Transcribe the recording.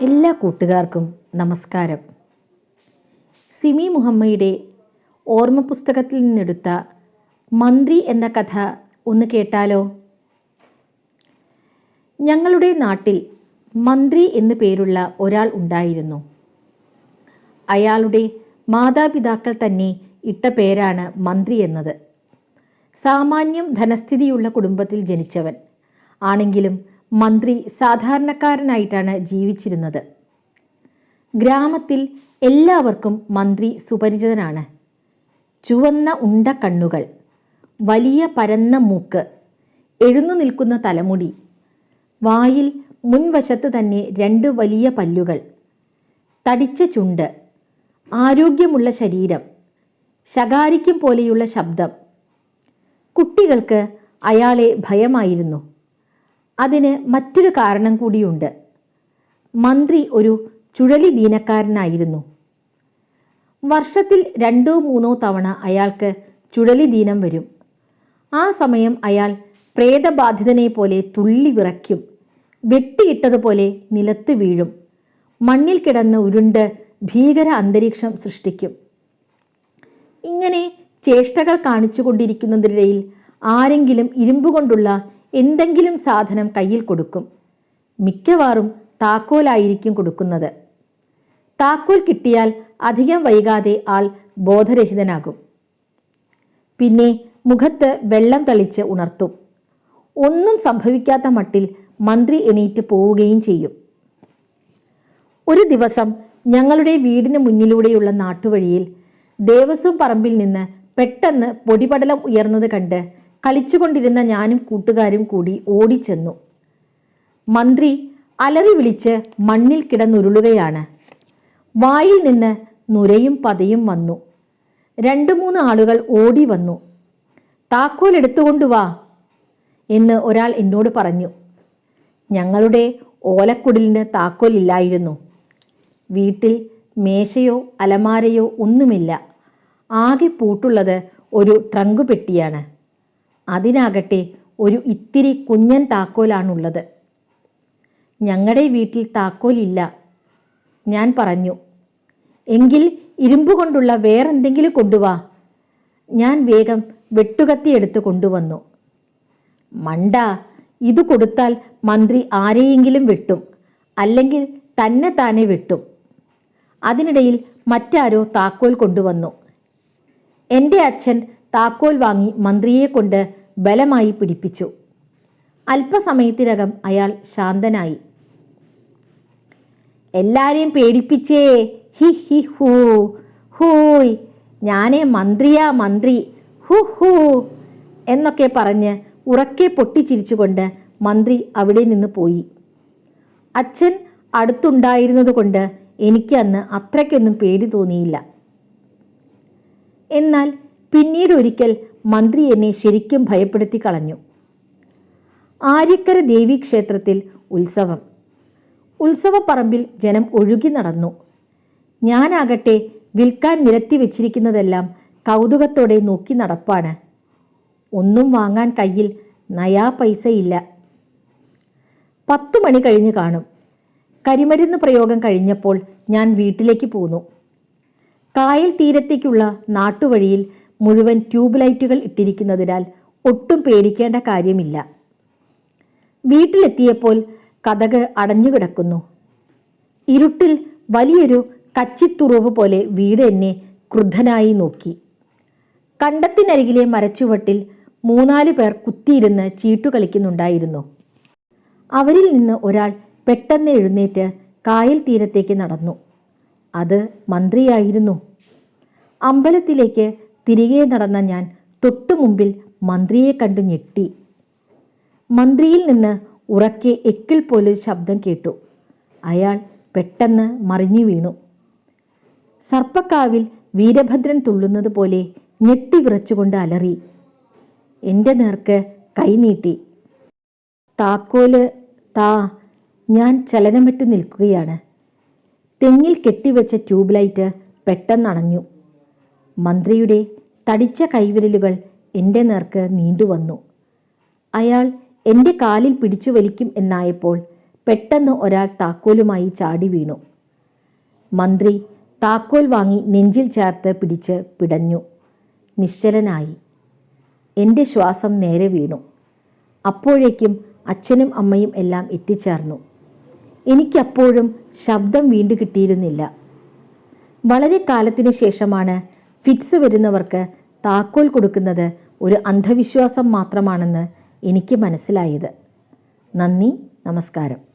എല്ലാ കൂട്ടുകാർക്കും നമസ്കാരം. സിമി മുഹമ്മയുടെ ഓർമ്മ പുസ്തകത്തിൽ നിന്നെടുത്ത മന്ത്രി എന്ന കഥ ഒന്ന് കേട്ടാലോ? ഞങ്ങളുടെ നാട്ടിൽ മന്ത്രി എന്നു പേരുള്ള ഒരാൾ ഉണ്ടായിരുന്നു. അയാളുടെ മാതാപിതാക്കൾ തന്നെ ഇട്ട പേരാണ് മന്ത്രി എന്നത്. സാമാന്യം ധനസ്ഥിതിയുള്ള കുടുംബത്തിൽ ജനിച്ചവൻ. ആണെങ്കിലും മന്ത്രി സാധാരണക്കാരനായിട്ടാണ് ജീവിച്ചിരുന്നത്. ഗ്രാമത്തിൽ എല്ലാവർക്കും മന്ത്രി സുപരിചിതനാണ്. ചുവന്ന ഉണ്ട കണ്ണുകൾ വലിയ പരന്ന മൂക്ക് എഴുന്നു നിൽക്കുന്ന തലമുടി വായിൽ മുൻവശത്ത് തന്നെ രണ്ട് വലിയ പല്ലുകൾ തടിച്ച ചുണ്ട് ആരോഗ്യമുള്ള ശരീരം ശകാരിക്കും പോലെയുള്ള ശബ്ദം. കുട്ടികൾക്ക് അയാളെ ഭയമായിരുന്നു. അതിന് മറ്റൊരു കാരണം കൂടിയുണ്ട്. മന്ത്രി ഒരു ചുഴലി ദീനക്കാരനായിരുന്നു. വർഷത്തിൽ രണ്ടോ മൂന്നോ തവണ അയാൾക്ക് ചുഴലി ദീനം വരും. ആ സമയം അയാൾ പ്രേതബാധിതനെ പോലെ തുള്ളി വിറയ്ക്കും വെട്ടിയിട്ടതുപോലെ നിലത്ത് വീഴും മണ്ണിൽ കിടന്ന് ഉരുണ്ട് ഭീകര അന്തരീക്ഷം സൃഷ്ടിക്കും. ഇങ്ങനെ ചേഷ്ടകൾ കാണിച്ചു കൊണ്ടിരിക്കുന്നതിനിടയിൽ ആരെങ്കിലും ഇരുമ്പ് കൊണ്ടുള്ള എന്തെങ്കിലും സാധനം കയ്യിൽ കൊടുക്കും. മിക്കവാറും താക്കോലായിരിക്കും കൊടുക്കുന്നത്. താക്കോൽ കിട്ടിയാൽ അധികം വൈകാതെ ആൾ ബോധരഹിതനാകും. പിന്നെ മുഖത്ത് വെള്ളം തളിച്ച് ഉണർത്തും. ഒന്നും സംഭവിക്കാത്ത മട്ടിൽ മന്ത്രി എണീറ്റ് പോവുകയും ചെയ്യും. ഒരു ദിവസം ഞങ്ങളുടെ വീടിന് മുന്നിലൂടെയുള്ള നാട്ടുവഴിയിൽ ദേവസ്വം പറമ്പിൽ നിന്ന് പെട്ടെന്ന് പൊടിപടലം ഉയർന്നത് കണ്ട് കളിച്ചുകൊണ്ടിരുന്ന ഞാനും കൂട്ടുകാരും കൂടി ഓടിച്ചെന്നു. മന്ത്രി അലറി വിളിച്ച് മണ്ണിൽ കിടന്നുരുളുകയാണ്. വായിൽ നിന്ന് നുരയും പതയും വന്നു. രണ്ടു മൂന്ന് ആളുകൾ ഓടി വന്നു. താക്കോൽ എടുത്തുകൊണ്ടുവാ എന്ന് ഒരാൾ എന്നോട് പറഞ്ഞു. ഞങ്ങളുടെ ഓലക്കുടിലിന് താക്കോലില്ലായിരുന്നു വീട്ടിൽ മേശയോ അലമാരയോ ഒന്നുമില്ല. ആകെ പൂട്ടുള്ളത് ഒരു ട്രങ്ക് പെട്ടിയാണ്. അതിനാകട്ടെ ഒരു ഇത്തിരി കുഞ്ഞൻ താക്കോലാണുള്ളത്. ഞങ്ങളുടെ വീട്ടിൽ താക്കോലില്ല ഞാൻ പറഞ്ഞു. എങ്കിൽ ഇരുമ്പ് കൊണ്ടുള്ള വേറെന്തെങ്കിലും കൊണ്ടുവാ. ഞാൻ വേഗം വെട്ടുകത്തി എടുത്ത് കൊണ്ടുവന്നു. മണ്ട ഇത് കൊടുത്താൽ മന്ത്രി ആരെയെങ്കിലും വെട്ടും അല്ലെങ്കിൽ തന്നെ താനെ വെട്ടും. അതിനിടയിൽ മറ്റാരോ താക്കോൽ കൊണ്ടുവന്നു. എന്റെ അച്ഛൻ താക്കോൽ വാങ്ങി മന്ത്രിയെ കൊണ്ട് ബലമായി പിടിപ്പിച്ചു. അല്പസമയത്തിനകം അയാൾ ശാന്തനായി. എല്ലാരെയും പേടിപ്പിച്ചേ. ഹി ഹി ഹൂ ഹൂയ്. ഞാനേ മന്ത്രിയാ മന്ത്രി. ഹു ഹൂ. എന്നൊക്കെ പറഞ്ഞ് ഉറക്കെ പൊട്ടിച്ചിരിച്ചുകൊണ്ട് മന്ത്രി അവിടെ നിന്ന് പോയി. അച്ഛൻ അടുത്തുണ്ടായിരുന്നതുകൊണ്ട് എനിക്ക് അന്ന് അത്രയ്ക്കൊന്നും പേടി തോന്നിയില്ല. എന്നാൽ പിന്നീട് ഒരിക്കൽ മന്ത്രി എന്നെ ശരിക്കും ഭയപ്പെടുത്തി കളഞ്ഞു. ആര്യക്കര ദേവീക്ഷേത്രത്തിൽ ഉത്സവം. ഉത്സവപ്പറമ്പിൽ ജനം ഒഴുകി നടന്നു. ഞാനാകട്ടെ വിൽക്കാൻ നിരത്തി വെച്ചിരിക്കുന്നതെല്ലാം കൗതുകത്തോടെ നോക്കി നടപ്പാണ്. ഒന്നും വാങ്ങാൻ കയ്യിൽ നയാ പൈസയില്ല. പത്തു മണി കഴിഞ്ഞ് കാണും. കരിമരുന്ന് പ്രയോഗം കഴിഞ്ഞപ്പോൾ ഞാൻ വീട്ടിലേക്ക് പോന്നു. കായൽ തീരത്തേക്കുള്ള നാട്ടുവഴിയിൽ മുഴുവൻ ട്യൂബ് ലൈറ്റുകൾ ഇട്ടിരിക്കുന്നതിനാൽ ഒട്ടും പേടിക്കേണ്ട കാര്യമില്ല. വീട്ടിലെത്തിയപ്പോൾ കഥക് അടഞ്ഞുകിടക്കുന്നു. ഇരുട്ടിൽ വലിയൊരു കച്ചിത്തുറവ് പോലെ വീട് എന്നെ ക്രുദ്ധനായി നോക്കി. കണ്ടത്തിനരികിലെ മരച്ചുവട്ടിൽ മൂന്നാൽ പേർ കുത്തിയിരുന്ന് ചീട്ടു കളിക്കുന്നുണ്ടായിരുന്നു. അവരിൽ നിന്ന് ഒരാൾ പെട്ടെന്ന് എഴുന്നേറ്റ് കായൽ തീരത്തേക്ക് നടന്നു. അത് മന്ത്രിയായിരുന്നു. അമ്പലത്തിലേക്ക് തിരികെ നടന്ന ഞാൻ തൊട്ടുമുമ്പിൽ മന്ത്രിയെ കണ്ടു ഞെട്ടി. മന്ത്രിയിൽ നിന്ന് ഉറക്കെ എക്കിൽ പോലൊരു ശബ്ദം കേട്ടു. അയാൾ പെട്ടെന്ന് മറിഞ്ഞു വീണു. സർപ്പക്കാവിൽ വീരഭദ്രൻ തുള്ളുന്നത് പോലെ ഞെട്ടി വിറച്ചുകൊണ്ട് അലറി. എന്റെ നേർക്ക് കൈനീട്ടി താക്കോൽ താ ഞാൻ ചലനം ചലനമറ്റു നിൽക്കുകയാണ്. തെങ്ങിൽ കെട്ടിവെച്ച ട്യൂബ് ലൈറ്റ് പെട്ടെന്നണഞ്ഞു. മന്ത്രിയുടെ തടിച്ച കൈവിരലുകൾ എന്റെ നേർക്ക് നീണ്ടുവന്നു അയാൾ എന്റെ കാലിൽ പിടിച്ചു വലിക്കും എന്നായപ്പോൾ പെട്ടെന്ന് ഒരാൾ താക്കോലുമായി ചാടി വീണു. മന്ത്രി താക്കോൽ വാങ്ങി നെഞ്ചിൽ ചേർത്ത് പിടിച്ച് പിടഞ്ഞു. നിശ്ചലനായി. എന്റെ ശ്വാസം നേരെ വീണു. അപ്പോഴേക്കും അച്ഛനും അമ്മയും എല്ലാം എത്തിച്ചേർന്നു. എനിക്കപ്പോഴും ശബ്ദം വീണ്ടു കിട്ടിയിരുന്നില്ല വളരെ കാലത്തിന് ശേഷമാണ് ഫിറ്റ്സ് വരുന്നവർക്ക് താക്കോൽ കൊടുക്കുന്നത് ഒരു അന്ധവിശ്വാസം മാത്രമാണെന്ന് എനിക്ക് മനസ്സിലായത്. നന്ദി നമസ്കാരം.